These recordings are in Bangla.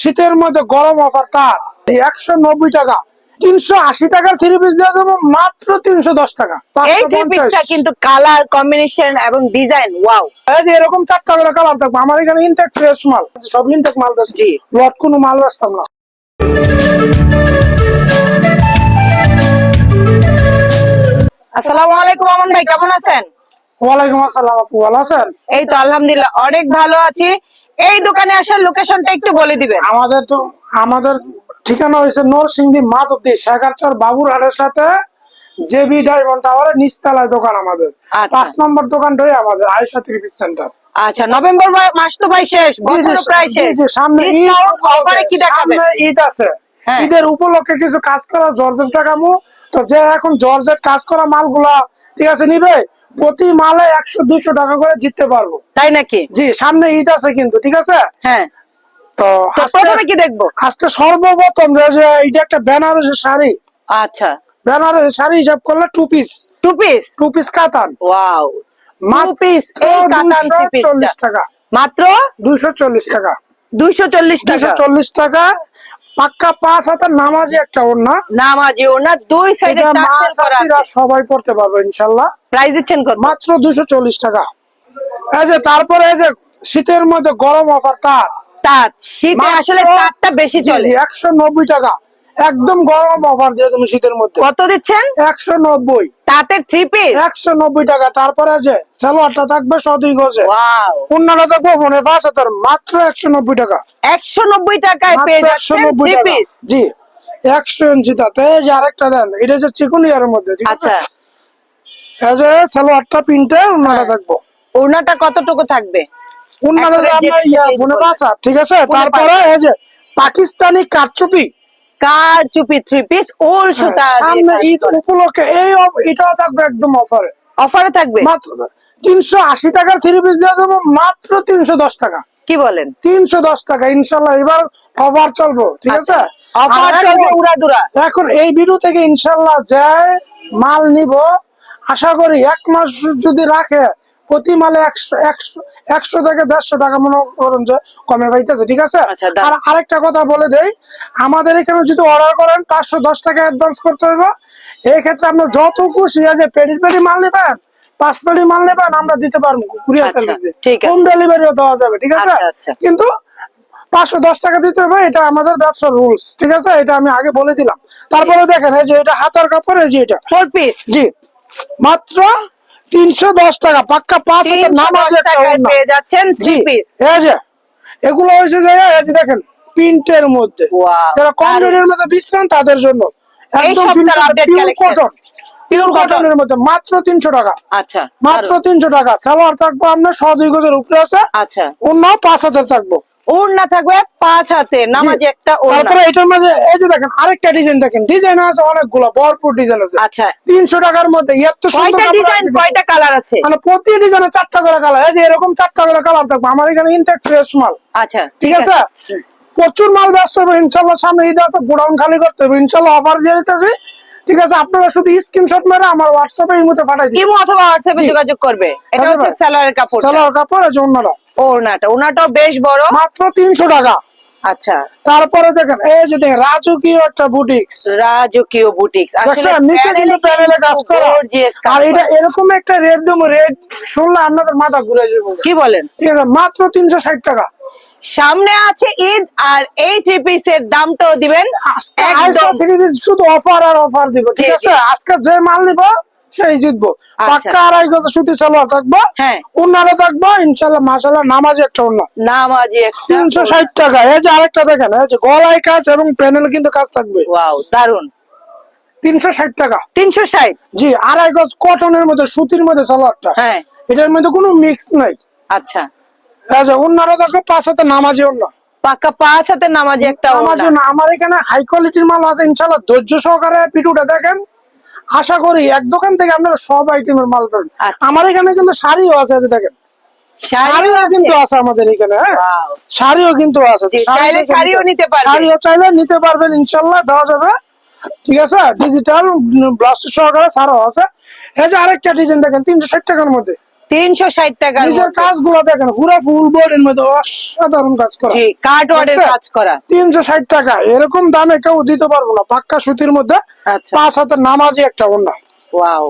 শীতের মধ্যে গরম অফার তার একশো নব্বই টাকা। তিনশো আশি টাকার থ্রি পিস দিয়ে দেবো মাত্র তিনশো দশ টাকা। এই থ্রি পিসটা কিন্তু কালার কম্বিনেশন এবং ডিজাইন ওয়াও যে এরকম চারটা করে কালার থাকবে। আমার এখানে ইনটেক ফ্রেশ মাল। সব ইনটেক মাল লট কোনো মাল বেচতাম না। আসসালামু আলাইকুম আমন ভাই কেমন আছেন? ওয়ালাইকুম আসসালাম আপু ভালো আছেন? এই তো আলহামদুলিল্লাহ অনেক ভালো আছি। এই দোকানে আসার লোকেশনটা একটু বলে দিবেন। আমাদের তো আমাদের ঠিকানা হয়েছে নরসিংদী মাধবদী শেখারচর বাবুরহাটের সাথে জেবি ডায়মন্ড টাওয়ারের নিচতলায় দোকান আমাদের। আচ্ছা। পাঁচ নম্বর দোকানটাই আমাদের আয়সা থ্রি পিস সেন্টার আচ্ছা নভেম্বর মাস তো ভাই শেষ বছর প্রায় শেষ। সামনে কি দেখাবেন? ঈদ আছে। হ্যাঁ। ঈদের উপলক্ষে কিছু কাজ করা জর্জেট দেখাবো। তো যে এখন জর্জেট কাজ করা মালগুলা ঠিক আছে নিবে প্রতি মালে একশো দুশো টাকা করে জিততে পারব। তাই নাকি? জি সামনে ঈদ আছে কিন্তু ঠিক আছে? হ্যাঁ। তো প্রথমে কি দেখব? আজকে সর্বপ্রথম যে এটা একটা বেনারসের শাড়ি। আচ্ছা। বেনারসের শাড়ি হিসাব করলে two piece two piece two piece কাতান। ওয়াও টু পিস এই কাতান চল্লিশ টাকা। মাত্র? দুইশো চল্লিশ টাকা। দুইশো চল্লিশ টাকা। চল্লিশ টাকা। পাক্কা পাঁচ হাতের নামাজি একটা ওড়না। নামাজি ওড়না দুই সাইডে সবাই পড়তে পারবে ইনশাল্লাহ। প্রাইস দিচ্ছেন কত? মাত্র দুশো চল্লিশ টাকা। এই যে তারপরে এই যে শীতের মধ্যে গরম অফার তার। তাঁত শীতে আসলে তাঁতটা বেশি চলে। একশো নব্বই টাকা। একদম গরম অফার দিয়ে তুমি শীতের মধ্যে। কত দিচ্ছেন? একশো নব্বই। তাঁতের থ্রি পিস একশো নব্বই টাকা। তারপরে যে সালোয়ারটা থাকবে সদুই গজে। অন্যটা থাকবে ফোনে পাঁচ হাজার মাত্র একশো নব্বই টাকা। একশো নব্বই টাকায় পেয়ে একশো নব্বই টাকা। জি একশো ইঞ্চি তাতে। এই যে আরেকটা দেন এটা হচ্ছে চিকুনিয়ার মধ্যে আছে? আচ্ছা। সালোয়ারটা পিনতে অন্যটা হ্যাঁ। থাকব। ওনাটা কতটুকু থাকবে? অন্যটা আমরা ইয়া ফোনে পাঁচ হাজার, ঠিক আছে? তারপরে এই যে পাকিস্তানি কারচুপি। কার চুপি থ্রি পিস ওল সুতা হ্যাঁ, সামনে ঈদ উপলক্ষে এই এটাও থাকবে একদম অফারে অফারে থাকবে? মাত্র তিনশো আশি টাকার থ্রি পিস দিয়ে দেবো মাত্র তিনশো দশ টাকা। কি বলেন? তিনশো দশ টাকা ইনশাল্লাহ এবার অফার চলবো ঠিক আছে? অফার চলবে উড়াদুরা এখন এই ভিডিও থেকে ইনশাল্লাহ যায় মাল নিব। আশা করি এক মাস যদি রাখে প্রতি মালে একশো একশো একশো থেকে দেড়শো টাকা মনে করেন যে কমে পাইতেছে ঠিক আছে? আচ্ছা, আর আরেকটা কথা বলে দেই আমাদের এখানে যদি অর্ডার করেন পাঁচশো দশ টাকা অ্যাডভান্স করতে হবে এই ক্ষেত্রে আপনার যত খুশি আছে পেডি পেডি মাল নেবেন পাঁচ পেডি মাল নেবেন আমরা দিতে পারব কুরিয়ার সার্ভিসে। হোম ডেলিভারিও দেওয়া যাবে ঠিক আছে? আচ্ছা, আচ্ছা। কিন্তু পাঁচশো দশ টাকা দিতে হবে এটা আমাদের ব্যবসার রুলস ঠিক আছে? এটা আমি আগে বলে দিলাম। তারপরে দেখেন এই যে এটা হাতার কাপড় এই যে এটা। ফোর পিস জি। মাত্র তিনশো দশ টাকা পাক্কা পাঁচ হাজার নাম পেয়ে যাচ্ছেন থ্রি পিস এগুলো হয়েছে যে দেখেন প্রিন্টের মধ্যে। যারা কম। রেটের মধ্যে বিশ্রাম তাদের জন্য। একদম কটন পিওর কটনের মধ্যে মাত্র তিনশো টাকা। আচ্ছা মাত্র তিনশো টাকা। সালোয়ার থাকব আপনার ছ দুই গজের উপরে আছে। আচ্ছা। অন্য পাঁচ হাজার থাকব। ওড়না থাকবে পাঁচ হাতে নামাজি একটা তারপরে এটার মধ্যে এই যে দেখেন আরেকটা ডিজাইন দেখেন। ডিজাইন আছে অনেকগুলো ভরপুর ডিজাইন আছে। আচ্ছা। তিনশো টাকার মধ্যে এত সুন্দর ডিজাইন কয়টা কালার আছে? মানে প্রতি ডিজাইনে চারটা করে কালার এই যে এরকম চারটা করে কালার থাকবে। আমার এখানে ইনটেক ফ্রেশ মাল। আচ্ছা ঠিক আছে? প্রচুর মাল ব্যস্ত হবে ইনশাল্লাহ সামনে ঈদ আছে গোডাউন খালি করতে হবে। ইনশাল্লাহ অফার দিয়ে দিতেছি। ঠিক আছে আপনারা শুধু স্ক্রিনশট মেরে আমার হোয়াটসঅ্যাপে এই মধ্যে পাঠাই দিন। ইমো অথবা হোয়াটসঅ্যাপে যোগাযোগ করবে। এটা হচ্ছে। সালোয়ারের কাপড় সালোয়ার কাপড় যে অন্যরা ওড়নাটা। ওড়নাটাও বেশ বড়। মাত্র তিনশো টাকা। আচ্ছা। তারপরে দেখেন এই যে দেখেন রাজকীয় একটা বুটিক্স রাজকীয় বুটিক দেখছেন নিচে কিন্তু প্যানেলে কাজ করা। আর এটা এরকম একটা রেট দেবো রেট শুনলে আপনাদের মাথা ঘুরে যাবে। কি বলেন? ঠিক আছে মাত্র তিনশো ষাট টাকা। সামনে আছে ঈদ আর এই থ্রি পিসের দামটাও দিবেন আজকে থ্রি পিস শুধু অফার আর অফার দিব ঠিক আছে? আজকে যে মাল নিব সেই জিতবো। আচ্ছা। পাক্কা আড়াই গজ সুতি সালোয়ার থাকব হ্যাঁ। উন্নারে থাকব ইনশাল্লাহ মাসাল্লাহ নামাজ একটা উন্না নামাজি একটা তিনশো ষাট টাকা। এই যে আরেকটা দেখেন এই যে গলায় কাজ এবং প্যানেল কিন্তু কাজ থাকবে। ওয়াও দারুণ তিনশো ষাট টাকা। তিনশো ষাট? জি আড়াই গজ কটনের মধ্যে সুতির মধ্যে সালোয়ারটা। হ্যাঁ। এটার মধ্যে কোনো মিক্স নাই। আচ্ছা। দেখো পাঁচ হাতে নামাজি উন্না পাক্কা পাঁচ হাতে নামাজি একটা। আমার এখানে হাই কোয়ালিটির মাল আছে ইনশাল্লাহ ধৈর্য সহকারে পিটুটা দেখেন। আশা করি এক দোকান থেকে আপনারা সব আইটেমের মাল পাবেন। আচ্ছা। আমার এখানে কিন্তু শাড়িও আছে দেখেন। শাড়িও কিন্তু আছে আমাদের এখানে হ্যাঁ? শাড়িও কিন্তু আছে। শাড়িও নিতে পারবে। শাড়িও চাইলে নিতে পারবেন ইনশাল্লাহ দেওয়া যাবে। ঠিক আছে? ডিজিটাল ব্লাউজ সহকারে ছাড়াও আছে। এই যে আরেকটা ডিজাইন দেখেন তিনশো ষাট টাকার মধ্যে। তিনশো ষাট টাকার নিজের কাজগুলো দেখেন পুরো ফুল বডির মধ্যে অসাধারণ কাজ করা। ওয়ার্ডের কাজ করা। তিনশো ষাট টাকা এরকম দামে কেউ দিতে পারব না। পাক্কা সুতির মধ্যে আচ্ছা। পাঁচ হাতের নামাজি একটা ওনা ওয়াও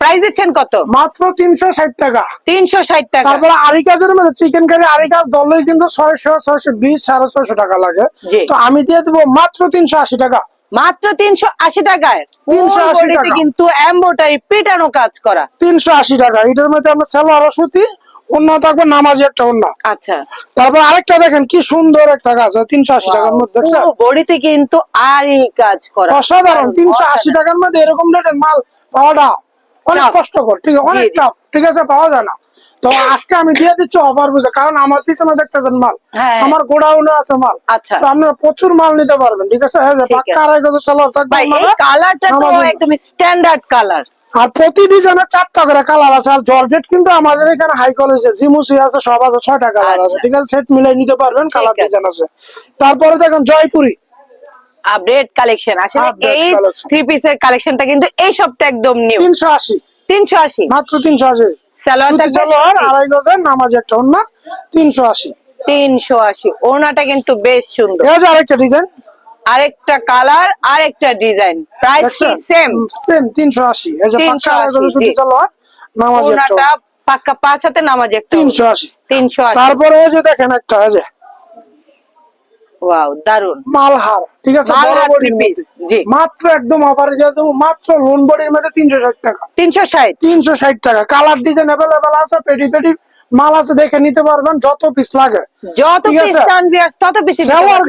প্রাইস দিচ্ছেন কত? মাত্র তিনশো ষাট টাকা। তিনশো ষাট টাকা। তারপরে আরি কাজের মানে চিকেন কারি আরি কাজ দলেই কিন্তু ছয়শো ছয়শো বিশ সাড়ে ছয়শো টাকা লাগে। তো আমি দিয়ে দেবো মাত্র তিনশো আশি টাকা। মাত্র তিনশো আশি টাকায় 380 Full body তে টাকা। কিন্তু এম্বোটারি পিটানো কাজ করা। তিনশো আশি টাকা। এটার মধ্যে আমরা সালোয়ার সুতি অন্য থাকবে নামাজি একটা অন্য আচ্ছা। তারপর আরেকটা দেখেন কি সুন্দর একটা গাছ তিনশো আশি টাকার মধ্যে বডিতে কিন্তু আরই কাজ করা। অসাধারণ তিনশো আশি টাকার মধ্যে এরকম রেটের মাল পাওয়াটা অনেক কষ্টকর ঠিক আছে? অনেক। টাফ ঠিক আছে? পাওয়া যায় না। তো আজকে আমি দিয়ে দিচ্ছি অফার বুঝে কারণ আমার পিছনে দেখতেছেন মাল। হ্যাঁ। আমার গোডাউনে আছে মাল। আচ্ছা। তো আপনারা প্রচুর মাল নিতে পারবেন ঠিক আছে? যে ঠিক পাক্কা আড়াই গজ সালোয়ার থাকবে ভাই এই আপনারা কালারটা তো একদম স্ট্যান্ডার্ড কালার আর প্রতি ডিজাইনে চারটা করে কালার আছে। আর জর্জেট কিন্তু আমাদের এখানে হাই কলেজে জিমুসি আছে সব আছে ছয়টা কালার আছে আচ্ছা। ঠিক আছে? সেট মিলাই নিতে পারবেন কালার আছে। ডিজাইন আছে। তারপরে দেখেন জয়পুরি। আপডেট কালেকশন আসলে Update এই থ্রি পিসের কালেকশনটা কিন্তু এই সপ্তাহে একদম নিউ তিনশো আশি। তিনশো আশি। মাত্র তিনশো আশি। সালোয়ার আড়াই গজের নামাজ একটা তিনশো আশি। তিনশো আশি। ওড়নাটা কিন্তু বেশ সুন্দর। আরেকটা ডিজাইন আরেকটা কালার আরেকটা ডিজাইন প্রাইস সেম সেম তিনশো আশি। এই যে 380, পাক্কা আড়াই গজের সুতি সালোয়ার নামাজ একটা ওনাটা পাক্কা পাঁচ হাতে নামাজ একটা তারপরে এই যে দেখেন একটা এই যে ওয়াও দারুণ মালহার ঠিক আছে? বড় বডির মধ্যে। মাত্র একদম অফারে দিয়ে দেবো মাত্র লোন বডির মধ্যে তিনশো ষাট টাকা। তিনশো ষাট। তিনশো ষাট টাকা। কালার ডিজাইন আছে পেটি পেটি মাল আছে দেখে নিতে পারবেন যত পিস লাগে। যত পিস চান তত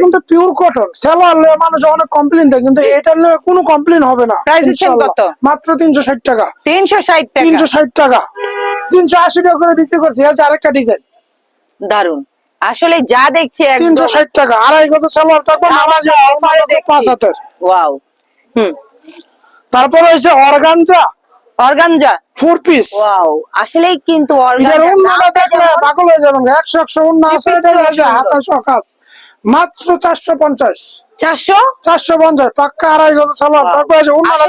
কিন্তু পিওর কটন সেলোয়ার লয়ে মানুষ অনেক কমপ্লেন দেয় কিন্তু এটা লয়ে কোনো কমপ্লেন হবে না কত? মাত্র তিনশো ষাট টাকা। তিনশো ষাট টাকা। তিনশো ষাট টাকা। তিনশো আশি টাকা করে বিক্রি করছি আরেকটা ডিজাইন দারুণ আসলে যা দেখছি তিনশো ষাট টাকা আড়াই গত সেলোয়ার থাকবে পাঁচ হাতের। ওয়াও। হুম। তারপর হয়েছে organza. Organza? Four piece wow আসলেই কিন্তু অর্গানজা দেখলে পাগল হয়ে যাবেন আছে এটা মাত্র চারশো পঞ্চাশ। চারশো? চারশো পঞ্চাশ পাক্কা আড়াই গত সালোয়ার থাকবে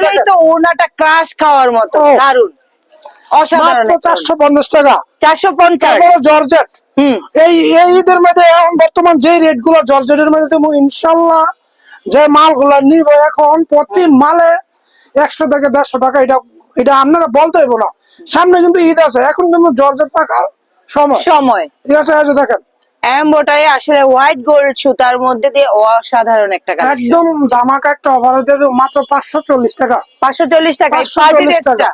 দেখেন। তো ওনাটা ক্রাশ খাওয়ার মতো দারুণ অসাধারণ মাত্র টাকা। চারশো পঞ্চাশ। তারপরে জর্জেট। হুম এই এই ঈদের মধ্যে এখন বর্তমান যে রেটগুলো জর্জেটের মধ্যে দেবো ইনশাল্লাহ যে মালগুলা নিব এখন প্রতি মালে একশো থেকে দেড়শো টাকা এটা এটা আপনারা বলতে হইব না। সামনে কিন্তু ঈদ আছে এখন কিন্তু জর্জেট টাকার সময়। সময়। ঠিক আছে যে দেখেন। এমবোটারি আসলে হোয়াইট গোল্ড সুতার মধ্যে দিয়ে অসাধারণ একটা কালেকশন একদম ধামাকা একটা অফার দিয়ে মাত্র পাঁচশো চল্লিশ টাকা। পাঁচশো চল্লিশ টাকা পাঁচশো পার্টি চল্লিশ টাকা। ড্রেসটা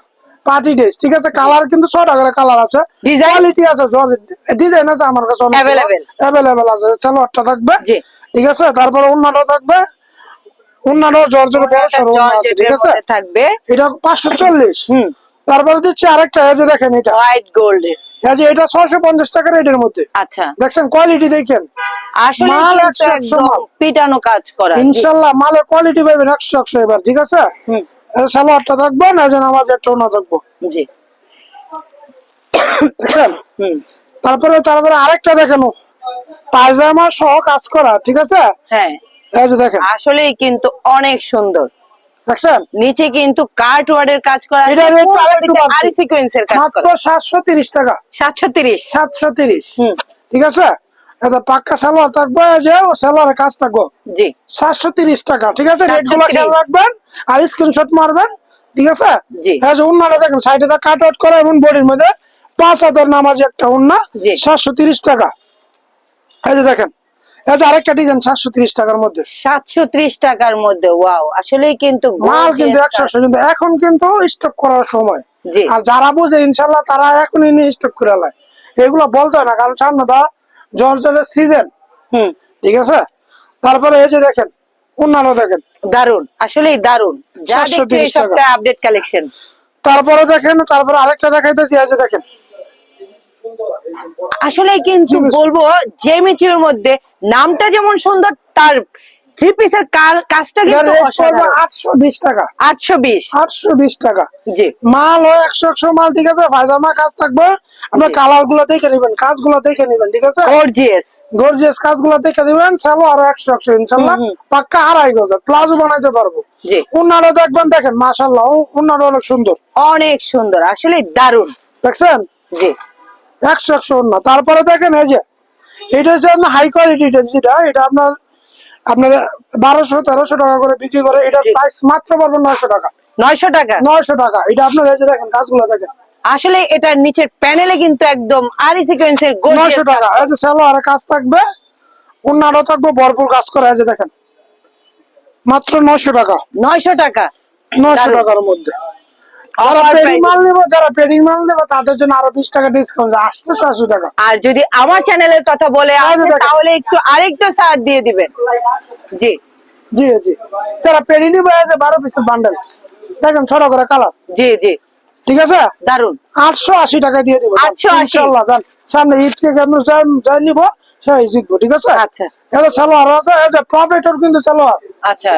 পার্টি ড্রেস ঠিক আছে? কালার কিন্তু ছটা করে কালার আছে? কোয়ালিটি আছে ডিজাইন আছে আমার কাছে? অ্যাভেলেবেল আছে সালোয়ারটা থাকবে। জি। ঠিক আছে? তারপরে অন্যটা থাকবে। অন্যটা জর্জের বড় সড়ো আছে ঠিক আছে? থাকবে। এটা পাঁচশো চল্লিশ। হুম। তারপরে দিচ্ছি আরেকটা এই যে দেখেন এটা। হোয়াইট গোল্ড এই যে এটা ছয়শো পঞ্চাশ টাকা রেটের মধ্যে। আচ্ছা। দেখছেন? কোয়ালিটি দেখেন। আসলে মাল কিন্তু একশো একশো একদম মাল। পিটানো কাজ করা। জি। ইনশাল্লাহ মালের কোয়ালিটি পাবেন একশো একশো এবার ঠিক আছে? সালোয়ারটা থাকবে না যেন আমার একটা অন্য থাকব জি। দেখছেন? তারপরে তারপরে আরেকটা দেখেন পায়জামা সহ কাজ করা ঠিক আছে? হ্যাঁ। এই যে দেখেন। আসলেই কিন্তু অনেক সুন্দর। দেখছেন? নিচে কিন্তু কার্ট ওয়ার্ডের কাজ করা এটা আছে, আরেকটু। আরি সিকোয়েন্সের কাজ করা। সাতশো তিরিশ টাকা। সাতশো তিরিশ। সাতশো তিরিশ। হুম। ঠিক আছে? এটা পাক্কা সালোয়ার থাকবে যে কাজ থাকব। জি। সাতশো তিরিশ টাকা ঠিক আছে? রেটগুলো খেয়াল রাখবেন আর স্ক্রিনশট মারবেন ঠিক আছে? উন্নাটা দেখেন সাইডে কাট আউট করা এবং বডির মধ্যে পাঁচ হাজার নামাজ একটা উন্না সাতশো তিরিশ টাকা। এই যে দেখেন এই যে আরেকটা ডিজাইন সাতশো তিরিশ টাকার মধ্যে। সাতশো ত্রিশ টাকার মধ্যে ওয়াও কিন্তু মাল কিন্তু একশো কিন্তু এখন কিন্তু স্টক করার সময়। আর যারা বুঝে ইনশাল্লাহ তারা এখনই নিয়ে স্টক করে নেয়। এগুলো বলতে হয় না কারণ সামনে দা জর্জরের সিজন হুম। ঠিক আছে? তারপরে এই যে দেখেন অন্যান্য দেখেন। দারুণ আসলেই দারুণ যা 730 এই সপ্তাহে আপডেট কালেকশন তারপরে দেখেন তারপরে আরেকটা দেখাইতেছি আছে যে দেখেন। আসলে কিন্তু বলব যে বলব জেমিচির মধ্যে নামটা যেমন সুন্দর তার থ্রি পিসের কাজটা কিন্তু অসাধারণ। আটশো বিশ টাকা। আটশো বিশ। আটশো বিশ টাকা। জি। মাল হয় একশো একশো মাল ঠিক আছে? পায়জামা কাজ থাকবে। আপনার কালারগুলো দেখে নিবেন কাজগুলো দেখে নিবেন ঠিক আছে? গর্জিয়াস গর্জিয়াস কাজগুলো দেখে দিবেন চালো আরও একশো একশো ইনশাল্লাহ হুম, হুম। পাক্কা আড়াই গজের প্লাজো বানাইতে পারব। জি। উন্নারও দেখবেন দেখেন মাশাল্লাহ উন্নারও অনেক সুন্দর। অনেক সুন্দর আসলে দারুণ দেখছেন? জি। একশো একশো অন্য তারপরে দেখেন এই যে এটা হচ্ছে আপনার হাই কোয়ালিটি যেটা এটা আপনার আপনার বারোশো তেরোশো টাকা করে বিক্রি করে এটার প্রাইস মাত্র পারবেন নয়শো টাকা। নয়শো টাকা? নয়শো টাকা। এটা আপনার এই যে দেখেন কাজগুলো দেখেন। আসলে এটার নিচের প্যানেলে কিন্তু একদম আরি সিকোয়েন্সের নয়শো টাকা। এই যে সালোয়ারের কাজ থাকবে অন্যান্য থাকবে ভরপুর কাজ করে এই যে দেখেন। মাত্র নয়শো টাকা। নয়শো টাকা। নয়শো টাকার মধ্যে। যারা পেডিং মাল নেব যারা পেডিং মাল নেব তাদের জন্য আরও বিশ টাকা ডিসকাউন্ট আটশোশো আশি টাকা। আর যদি আমার চ্যানেলের কথা বলে এই যে আসেন, দেখেন। তাহলে একটু আরেকটু ছাড় দিয়ে দিবেন। জি। জি জি। যারা পেডি নিবো বারো পিসের বান্ডেল দেখেন ছোট করে কালার জি জি। ঠিক আছে? দারুণ আটশো আশি টাকা দিয়ে দিব। 880 ইনশাল্লাহ যান। সামনে ঈদ থেকে যাই যাই নিবো সেই জিতবো ঠিক আছে? আচ্ছা। এটা সালোয়ার আছে এই যে কিন্তু সালোয়ার। আচ্ছা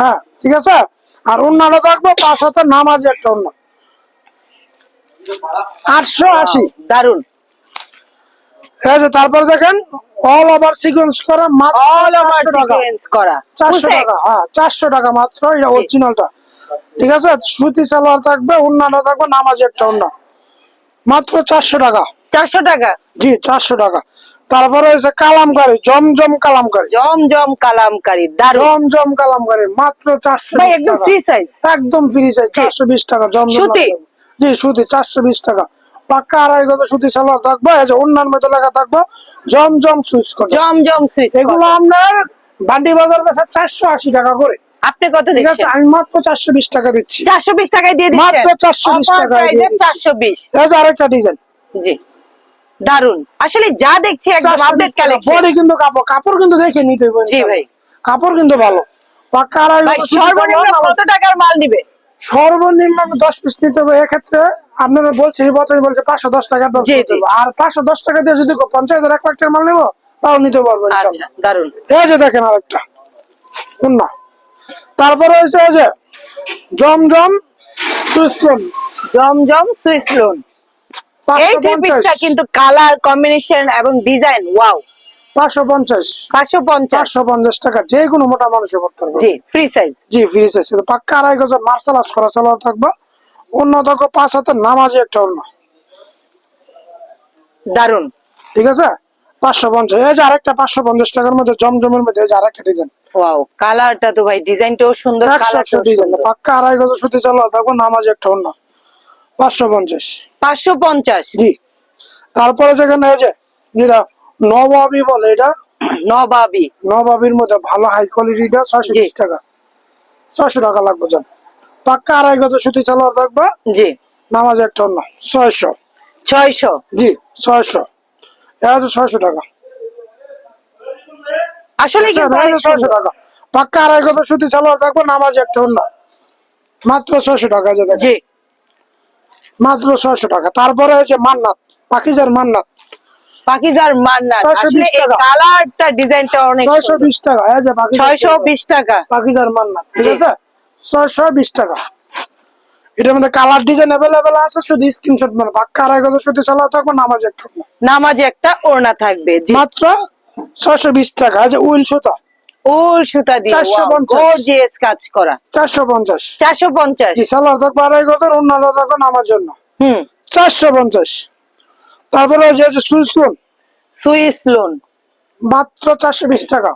হ্যাঁ ঠিক আছে? আর অন্যান্য থাকব পাঁচ হাতে নামাজ একটা অন্য। আটশো আশি দারুণ এই যে তারপরে দেখেন অল ওভার সিকোয়েন্স করা মাত্র অল ওভার টাকা। সিকোয়েন্স করা। চারশো বুঝলে? টাকা হ্যাঁ চারশো টাকা মাত্র এটা অরিজিনালটা ঠিক আছে? সুতি সালোয়ার থাকবে অন্যান্য থাকবে নামাজ একটা অন্য। মাত্র চারশো টাকা। চারশো টাকা। জি চারশো টাকা। তারপরে হয়েছে কালামকারি জমজম কালামকারি। জমজম কালামকারি দারুণ জমজম কালামকারি মাত্র চারশো একদম ফ্রি সাইজ একদম ফ্রি সাইজ চারশো বিশ টাকা জমজম জি সুতি চারশো বিশ টাকা। পাক্কা আড়াই গত সুতি সালোয়ার থাকবে এই যে অন্যান্য মতো লেখা থাকবে জমজম সুইচ করে জমজম সুইচ এগুলো আপনার বান্ডি বাজার চারশো আশি টাকা করে। আপনি কত দিচ্ছেন? আমি মাত্র চারশো বিশ টাকা দিচ্ছি। চারশো বিশ টাকায় দিয়ে দিচ্ছেন? মাত্র 420 টাকায় দিয়ে এই যে আরেকটা ডিজাইন জি। দারুণ আসলে যা দেখছি একদম আপডেট কালেকশন বডি কিন্তু কাপড় কাপড় কিন্তু দেখে নিতে হবে জি ভাই। কাপড় কিন্তু ভালো। গজ সুতি সর্বনিম্ন কত টাকার মাল নিবে? সর্বনিম্ন দশ পিস নিতে হবে। এক্ষেত্রে আপনারা বলছি বলছে পাঁচশো দশ। হবে। আর পাঁচশো দশ টাকা দিয়ে যদি পঞ্চাশ হাজার এক লাখ টাকার মাল নেব তাও নিতে পারব আচ্ছা। দারুণ এই যে দেখেন আরেকটা। না। তারপরে হয়েছে যে জমজম সুইসলন জমজম সুইস লোন। এই পিসটা কিন্তু কালার কম্বিনেশন এবং ডিজাইন ওয়াও পাঁচশো পঞ্চাশ। পাঁচশো পঞ্চাশ। পাঁচশো পঞ্চাশ টাকা যে কোনো মোটা মানুষের পড়তে পারবে জি ফ্রি সাইজ জি ফ্রিজ আছে পাক্কা আড়াই গজ মার্শাল আর্টস করা সালোয়ার থাকবে। অন্য থাকবে পাঁচ হাতের নামাজে একটা অন্য দারুণ ঠিক আছে? পাঁচশো পঞ্চাশ। এই যে আরেকটা পাঁচশো পঞ্চাশ টাকার মধ্যে জমজমের মধ্যে এই যে আরেকটা ডিজাইন ওয়াও কালারটা তো ভাই ডিজাইনটাও সুন্দর ডিজাইন পাক্কা আড়াই গজ সুতি সালোয়ার থাকবে নামাজে একটা অন্য পাঁচশো পঞ্চাশ। পাঁচশো পঞ্চাশ। জি। তারপরে যেখানে এই যেটা নবাবি বলে এটা? নবাবি। নবাবির মধ্যে ভালো হাই কোয়ালিটিটা ছয়শো। বিশ টাকা। ছয়শো টাকা লাগবে পাক্কা আড়াই সুতি সালোয়ার থাকবে? জি। নামাজে একটা ছয়শো। ছয়শো। জি ছয়শো। এটা হচ্ছে ছয়শো টাকা। আসলে ছয়শো টাকা। পাক্কা আড়াই সুতি সালোয়ার থাকবে নামাজে একটা অন্য। মাত্র ছয়শো টাকা যে দেখেন। জি। মাত্র ছয়শো টাকা। তারপরে হচ্ছে মান্নাত পাকিজার মান্নাত। পাকিজার মান্না 620 আসলে এই কালারটা ডিজাইনটা অনেক ছয়শো বিশ টাকা। এই যে পাকিজার ছয়শো বিশ টাকা। পাকিজার মান্নাত ঠিক আছে? ছয়শো বিশ টাকা। এটার মধ্যে কালার ডিজাইন আছে শুধু স্ক্রিনশট মানে পাক্কা সালোয়ার থাকবে নামাজে একটা অন্য একটা ওড়না থাকবে মাত্র ছয়শো বিশ টাকা। এই যে উইল সুতা উল সুতা দিয়ে 450 গর্জিয়াস কাজ করা। জি সালোয়ার থাকবে আড়াই গজের অন্য থাকবে নামার জন্য। হুম। চারশো পঞ্চাশ। তারপরে যে যে সুইচ লোন। Swiss loan. মাত্র চারশো বিশ টাকা।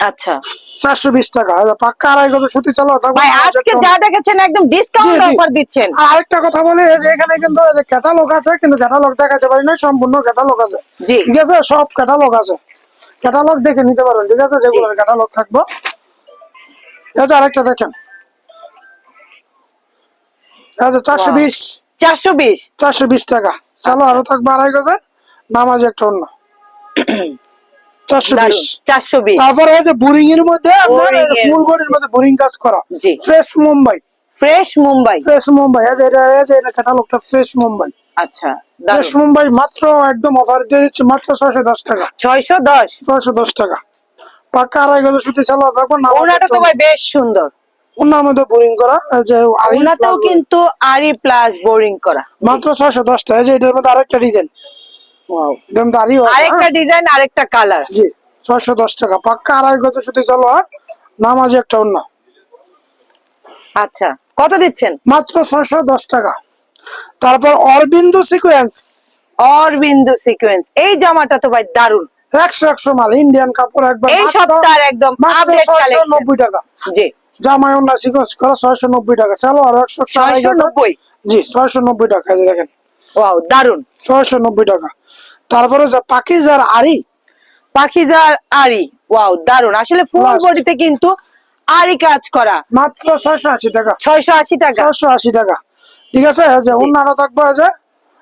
আচ্ছা। চারশো বিশ টাকা। পাক্কা আড়াই গজ সুতি থাকবে ভাই আজকে যা দেখেছেন একদম ডিসকাউন্ট। অফার দিচ্ছেন। আর আরেকটা কথা বলি এই যে এখানে কিন্তু ক্যাটালগ আছে কিন্তু ক্যাটালগ দেখাতে পারি না সম্পূর্ণ ক্যাটালগ আছে। জি। ঠিক আছে সব ক্যাটালগ আছে। ক্যাটালগ দেখে নিতে পারেন ঠিক আছে? যেগুলোর ক্যাটালগ থাকব। যে আরেকটা দেখেন। চারশো বিশ। চারশো বিশ? চারশো বিশ টাকা। চালো আরও থাকবে আড়াই গজের নামাজ একটা অন্য। তারপরে বোরিং এর মধ্যে ফুল বডির মধ্যে বোরিং কাজ করা। Fresh Mumbai. Fresh Mumbai. Fresh Mumbai. এটা ক্যাটালগটা ফ্রেশ মুম্বাই। আচ্ছা ফ্রেশ মুম্বাই মাত্র একদম অফার দিয়ে দিচ্ছে মাত্র ছয়শো দশ টাকা। ছয়শো দশ? ছয়শো দশ টাকা। পাক্কা আড়াই গজ সুতি সালোয়ার থাকবে না ওনাটা তো ভাই বেশ সুন্দর। ওনার মধ্যে বোরিং করা যে plus কিন্তু আরি প্লাস বোরিং করা। মাত্র ছয়শো দশ টাকা যে এটার মধ্যে আরেকটা ডিজাইন মধ্যে আরই আরেকটা হ্যাঁ? ডিজাইন আরেকটা কালার জি ছয়শো দশ টাকা পাক্কা আড়াই গজ সুতি সালোয়ার নামাজ একটা অন্য আচ্ছা কত দিচ্ছেন? মাত্র ছয়শো দশ টাকা। তারপর অরবিন্দ সিকোয়েন্স অরবিন্দ সিকোয়েন্স এই জামাটা তো ভাই দারুণ একশো একশো মাল ইন্ডিয়ান কাপড় একবার এই সপ্তাহের একদম ছয়শো নব্বই টাকা। জি। জামাই অন্য সিকোয়েন্স করা ছয়শো নব্বই টাকা। সালোয়ার একশো নব্বই? জি ছয়শো নব্বই টাকা দেখেন। ওয়াও দারুণ ছয়শো নব্বই টাকা। তারপরে যে পাকিজার আরি পাখিজার আরি ওয়াও দারুণ আসলে ফুল বডিতে কিন্তু আরি কাজ করা। মাত্র ছয়শো আশি টাকা। ছয়শো আশি টাকা। ছয়শো আশি টাকা। ঠিক আছে? যে অন্যটা থাকবে যে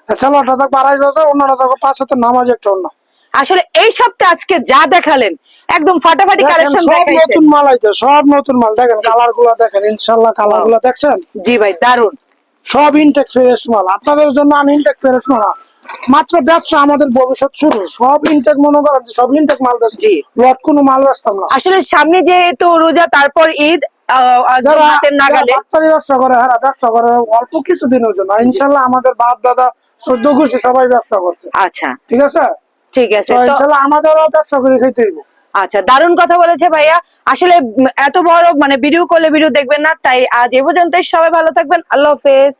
সালোয়ারটা থাকবে আড়াই গজে অন্যটা থাকবে পাঁচ হাতের নামাজ একটা অন্য আসলে এই সপ্তাহে আজকে যা দেখালেন একদম ফাটাফাটি কালেকশন সব নতুন মাল আইতে সব নতুন মাল। দেখেন কালারগুলা দেখেন ইনশাল্লাহ কালারগুলা দেখছেন? জি ভাই দারুণ সব ইনটেক ফ্রেশ মাল। আপনাদের জন্য আমি ইনটেক ফ্রেশ মাল। মাত্র ব্যবসা আমাদের ভবিষ্যৎ শুরু। সব ইনটেক মনে করেন সব ইনটেক মাল বেচছি জি। লট কোনো মাল বেচতাম না। আসলে সামনে যেহেতু রোজা তারপর ঈদ ব্যবসা করে হ্যাঁ ব্যবসা করে অল্প কিছু জন্য। ইনশাল্লাহ আমাদের বাপ দাদা সদ্য খুশি সবাই ব্যবসা করছে। আচ্ছা। ঠিক আছে? ঠিক আছে ইনশাল্লাহ আমাদেরও ব্যবসা করে খেতে হইব। আচ্ছা দারুণ কথা বলেছে ভাইয়া। আসলে এত বড় মানে ভিডিও করলে ভিডিও দেখবেন না তাই আজ এ পর্যন্তই। সবাই ভালো থাকবেন। আল্লাহ হাফেজ।